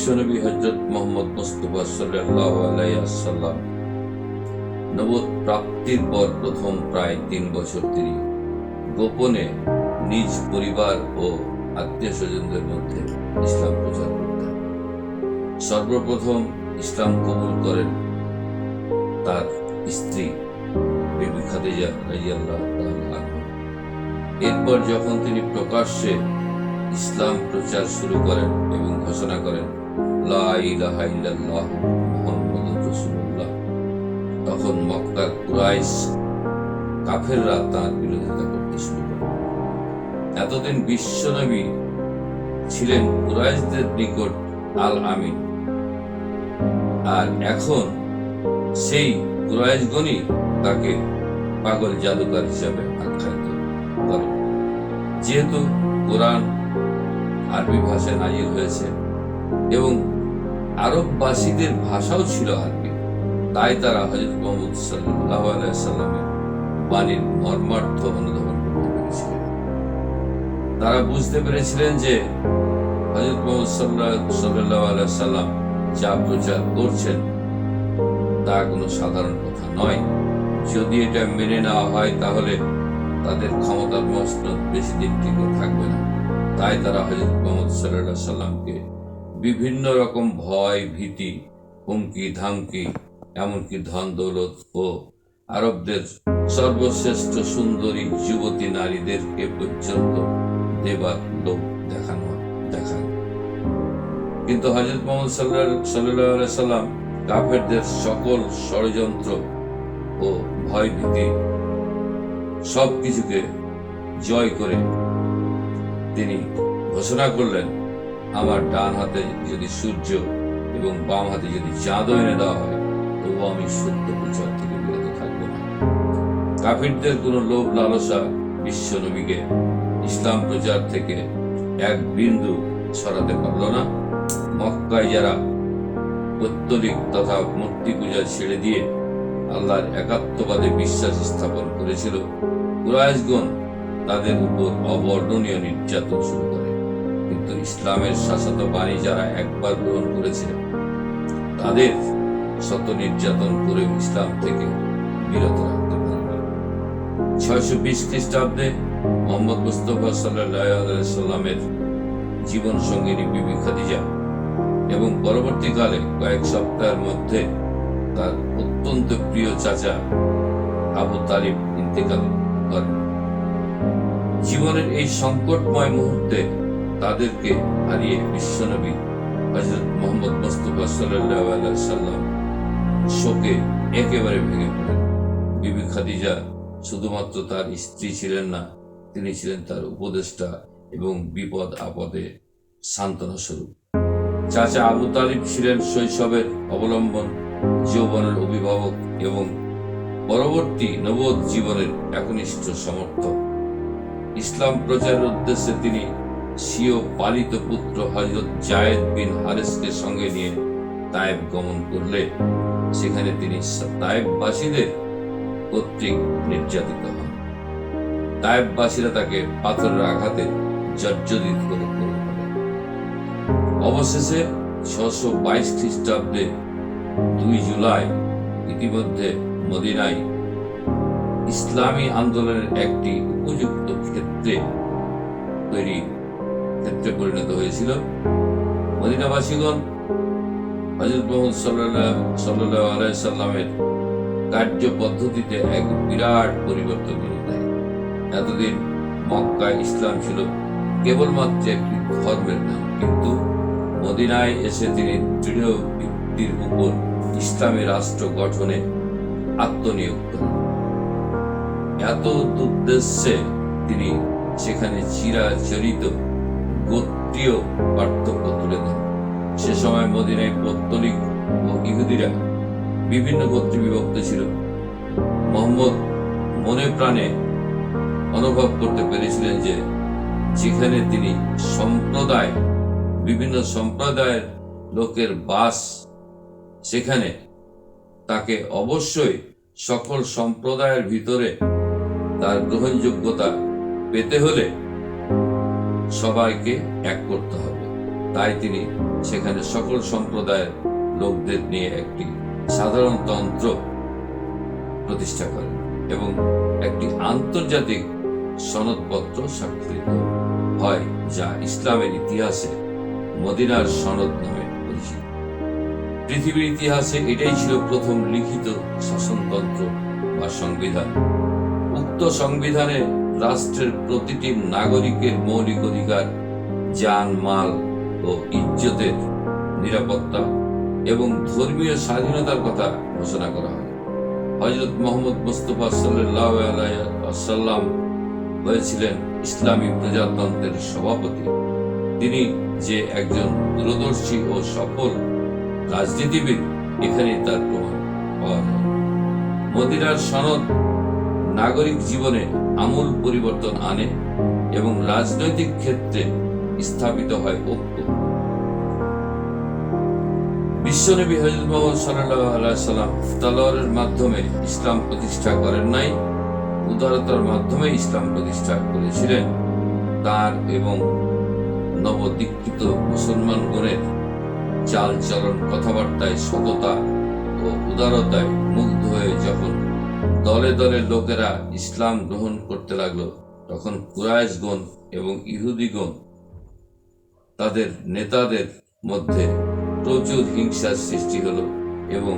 হজরত মোহাম্মদ মুস্তফা সাল্লাহ আলাইসাল্লাম নবদ প্রাপ্তির পর প্রথম প্রায় তিন বছর তিনি গোপনে নিজ পরিবার ও আত্মীয় স্বজনদের মধ্যে ইসলাম প্রচার করতেন। সর্বপ্রথম ইসলাম কবুল করেন তার স্ত্রী বিবি খাদিজা এরপর যখন তিনি প্রকাশ্যে ইসলাম প্রচার শুরু করেন এবং ঘোষণা করেন তখন মক্কার কুরাইশ কাফেররা বিরোধিতা করতে শুরু করে। এতদিন ছিলেন কুরাইশদের নিকট আল আমিন আর এখন সেই কুরাইশগণই তাকে পাগল জাদুকর হিসাবে আখ্যায়িত করে। যেহেতু কোরআন আরবি ভাষায় নাজির হয়েছে এবং আরববাসীদের ভাষাও ছিল আরবি। তাই তারা হজরত মোহাম্মদ সাল্লাহ আলাইসাল্লামের বাণীর মর্মার্থ অনুধাবন করতে পেরেছিলেন তারা বুঝতে পেরেছিলেন যে হজরত মোহাম্মদ সাল্লাহ আলাইসাল্লাম যা প্রচার করছেন তা কোনো সাধারণ কথা নয়। যদি এটা মেনে নেওয়া হয় তাহলে তাদের ক্ষমতার মসনদ বেশি দিন টিকে থাকবে না। তাই তারা হজরত মোহাম্মদ সাল্লাহ সাল্লামকে বিভিন্ন রকম ভয়, ভীতি, হুমকি, ধামকি, এমনকি ধন, দৌলত ও আরবদের সর্বশ্রেষ্ঠ সুন্দরী যুবতী নারীদেরকে পর্যন্ত দেবার লোক দেখানো দেখান কিন্তু হজরত মোহাম্মদ সাল্লাহ সাল্লাম কাফেরদের সকল ষড়যন্ত্র ও ভয় ভীতি সব কিছুকে জয় করে তিনি ঘোষণা করলেন আমার ডান হাতে যদি সূর্য এবং বাম হাতে যদি চাঁদও এনে দেওয়া হয়, তবুও আমি সত্য প্রচার থেকে বিরত থাকব না। কাফিরদের কোনো লোভ লালসা বিশ্ব নবীকে ইসলাম প্রচার থেকে এক বিন্দু সরাতে পারল না। মক্কায় যারা পৌত্তলিক তথা মূর্তি পূজা ছেড়ে দিয়ে আল্লাহর একাত্মবাদে বিশ্বাস স্থাপন করেছিল, কুরাইশগণ তাদের উপর অবর্ণনীয় নির্যাতন শুরু করে। কিন্তু ইসলামের শাসত বাণী যারা একবার গ্রহণ করেছিল, তাদের শত নির্যাতন করে ইসলাম থেকে বিরত রাখতে পারবে ছয়শো বিশ খ্রিস্টাব্দে মোহাম্মদ মুস্তফা সাল্লামের জীবন সঙ্গিনী বিবি খাদিজা এবং পরবর্তীকালে কয়েক সপ্তাহের মধ্যে তার অত্যন্ত প্রিয় চাচা আবু তালিব ইন্তেকাল করেন। জীবনের এই সংকটময় মুহূর্তে তাদেরকে হারিয়ে বিশ্বনবী হজরত মোহাম্মদ মুস্তফা সাল্লাহ সাল্লাম শোকে একেবারে ভেঙে পড়েন। বিবি খাদিজা শুধুমাত্র তার স্ত্রী ছিলেন না, তিনি ছিলেন তার উপদেষ্টা এবং বিপদ আপদে সান্ত্বনা স্বরূপ। চাচা আবু তালিব ছিলেন শৈশবের অবলম্বন, যৌবনের অভিভাবক এবং পরবর্তী নবোধ জীবনের একনিষ্ঠ সমর্থক। ইসলাম প্রচারের উদ্দেশ্যে তিনি স্বীয় পালিত পুত্র হজরত জায়েদ বিন হারেসকে সঙ্গে নিয়ে তায়েব গমন করলে, সেখানে তিনি তায়েববাসীদের কর্তৃক নির্যাতিত হন। তায়েববাসীরা তাকে পাথরের আঘাতে জর্জরিত করে অবশেষে ছশো বাইশ খ্রিস্টাব্দে দুই জুলাই ইতিমধ্যে মদিনায় ইসলামী আন্দোলনের একটি উপযুক্ত ক্ষেত্রে তৈরি ক্ষেত্রে পরিণত হয়েছিল। মদিনাবাসীগণ হজরত মোহাম্মদ সাল্লাহ সাল্লাহ আলাইসাল্লামের কার্য পদ্ধতিতে এক বিরাট পরিবর্তন এনে দেয়। এতদিন মক্কা ইসলাম ছিল কেবলমাত্র একটি ধর্মের নাম, কিন্তু মদিনায় এসে তিনি দৃঢ় ভিত্তির উপর ইসলামী রাষ্ট্র গঠনে আত্মনিয়োগ করেন। এত উদ্দেশ্যে তিনি সেখানে চিরাচরিত গোত্রীয় পার্থক্য তুলে দেন সে সময় মদিনায় পত্তলিক ও ইহুদিরা বিভিন্ন গোত্রে বিভক্ত ছিল। মোহাম্মদ মনে প্রাণে অনুভব করতে পেরেছিলেন যে যেখানে তিনি সম্প্রদায়, বিভিন্ন সম্প্রদায়ের লোকের বাস, সেখানে তাকে অবশ্যই সকল সম্প্রদায়ের ভিতরে তার গ্রহণযোগ্যতা পেতে হলে সবাইকে এক করতে হবে। তাই তিনি সেখানে সকল সম্প্রদায়ের লোকদের নিয়ে একটি সাধারণ তন্ত্র প্রতিষ্ঠা করেন এবং একটি আন্তর্জাতিক সনদপত্র স্বাক্ষরিত হয়, যা ইসলামের ইতিহাসে মদিনার সনদ নামে পরিচিত। পৃথিবীর ইতিহাসে এটাই ছিল প্রথম লিখিত শাসনতন্ত্র বা সংবিধান। উক্ত সংবিধানে রাষ্ট্রের প্রতিটি নাগরিকের মৌলিক অধিকার যান মাল ও ইজ্জতের নিরাপত্তা এবং ধর্মীয় স্বাধীনতার কথা ঘোষণা করা হয়। হজরত মোহাম্মদ মুস্তফা সাল্লাম হয়েছিলেন ইসলামী প্রজাতন্ত্রের সভাপতি। তিনি যে একজন দূরদর্শী ও সফল রাজনীতিবিদ এখানে তার প্রমাণ পাওয়া যায়। মদিনার সনদ নাগরিক জীবনে আমূল পরিবর্তন আনে এবং রাজনৈতিক ক্ষেত্রে স্থাপিত হয় ঐক্য। বিশ্বনবী হজরত মোহাম্মদ সাল্লাহ সাল্লাম তালোয়ারের মাধ্যমে ইসলাম প্রতিষ্ঠা করেন নাই। উদারতার মাধ্যমে ইসলাম প্রতিষ্ঠা করেছিলেন। তার এবং নবদীক্ষিত মুসলমানগণের চাল চলন কথাবার্তায় সততা ও উদারতায় মুগ্ধ হয়ে যখন দলে দলে লোকেরা ইসলাম গ্রহণ করতে লাগল। তখন কুরাইশগণ এবং ইহুদিগণ তাদের নেতাদের মধ্যে প্রচুর হিংসার সৃষ্টি হলো এবং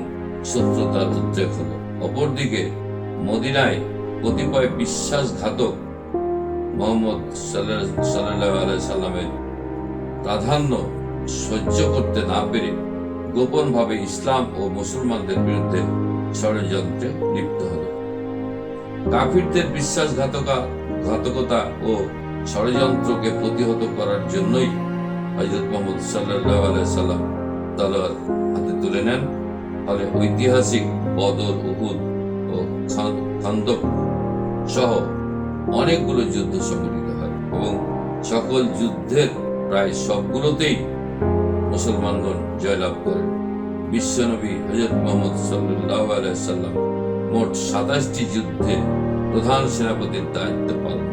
শত্রুতার উদ্রেক হলো। অপরদিকে মদিনায় কতিপয় বিশ্বাসঘাতক মোহাম্মদ সাল্লাহ সাল্লামের প্রাধান্য সহ্য করতে না পেরে গোপনভাবে ইসলাম ও মুসলমানদের বিরুদ্ধে ষড়যন্ত্রে লিপ্ত হল। কাফিরদের বিশ্বাসঘাতকা, ঘাতকতা ও ষড়যন্ত্রকে প্রতিহত করার জন্যই হজরত মোহাম্মদ সাল্লাহ সাল্লাম তলোয়ার হাতে তুলে নেন। ফলে ঐতিহাসিক বদর, উহুদ ও খান- খান্দক সহ অনেকগুলো যুদ্ধ সংঘটিত হয় এবং সকল যুদ্ধের প্রায় সবগুলোতেই মুসলমানগণ জয়লাভ করেন বিশ্বনবী হজরত মোহাম্মদ সাল্লাহ সাল্লাম মোট সাতাশটি যুদ্ধে প্রধান সেনাপতির দায়িত্ব পালন